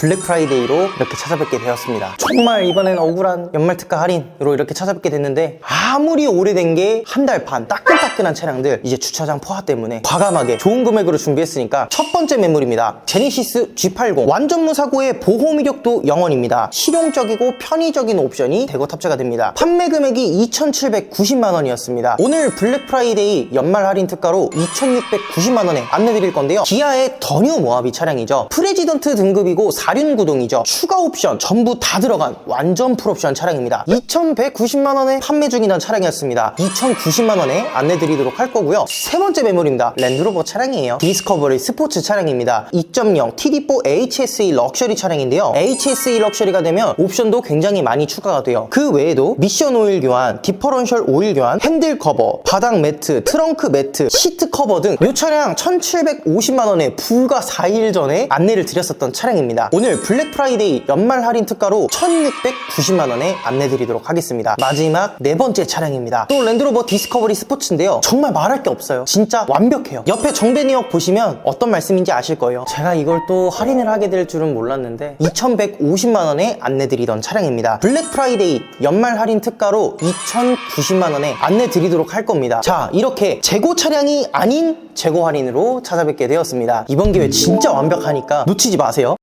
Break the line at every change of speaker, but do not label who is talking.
블랙 프라이데이로 이렇게 찾아뵙게 되었습니다. 정말 이번엔 억울한 연말 특가 할인으로 이렇게 찾아뵙게 됐는데 아무리 오래된 게 한 달 반 따끈따끈한 차량들 이제 주차장 포화 때문에 과감하게 좋은 금액으로 준비했으니까 첫 번째 매물입니다. 제니시스 G80 완전 무사고의 보호 이력도 영원입니다. 실용적이고 편의적인 옵션이 대거 탑재가 됩니다. 판매 금액이 2,790만 원이었습니다. 오늘 블랙 프라이데이 연말 할인 특가로 2,690만 원에 안내드릴 건데요. 기아의 더뉴 모하비 차량이죠. 프레지던트 등급이고 4륜 구동이죠. 추가 옵션 전부 다 들어간 완전 풀옵션 차량입니다. 2,190만 원에 판매 중이던 차량이었습니다. 2,090만 원에 안내드리도록 할 거고요. 세 번째 매물입니다. 랜드로버 차량이에요. 디스커버리 스포츠 차량입니다. 2.0 TD4 HSE 럭셔리 차량인데요. HSE 럭셔리가 되면 옵션도 굉장히 많이 추가가 돼요. 그 외에도 미션 오일 교환, 디퍼런셜 오일 교환, 핸들 커버, 바닥 매트, 트렁크 매트, 시트 커버 등 이 차량 1,750만 원에 불과 4일 전에 안내를 드렸었던 차량입니다. 오늘 블랙 프라이데이 연말 할인 특가로 1,690만 원에 안내드리도록 하겠습니다. 마지막 네 번째 차량입니다. 또 랜드로버 디스커버리 스포츠인데요. 정말 말할 게 없어요. 진짜 완벽해요. 옆에 정배니역 보시면 어떤 말씀인지 아실 거예요. 제가 이걸 또 할인을 하게 될 줄은 몰랐는데 2,150만 원에 안내드리던 차량입니다. 블랙 프라이데이 연말 할인 특가로 2,090만 원에 안내드리도록 할 겁니다. 자, 이렇게 재고 차량이 아닌 재고 할인으로 찾아뵙게 되었습니다. 이번 기회 진짜 완벽하니까 놓치지 마세요.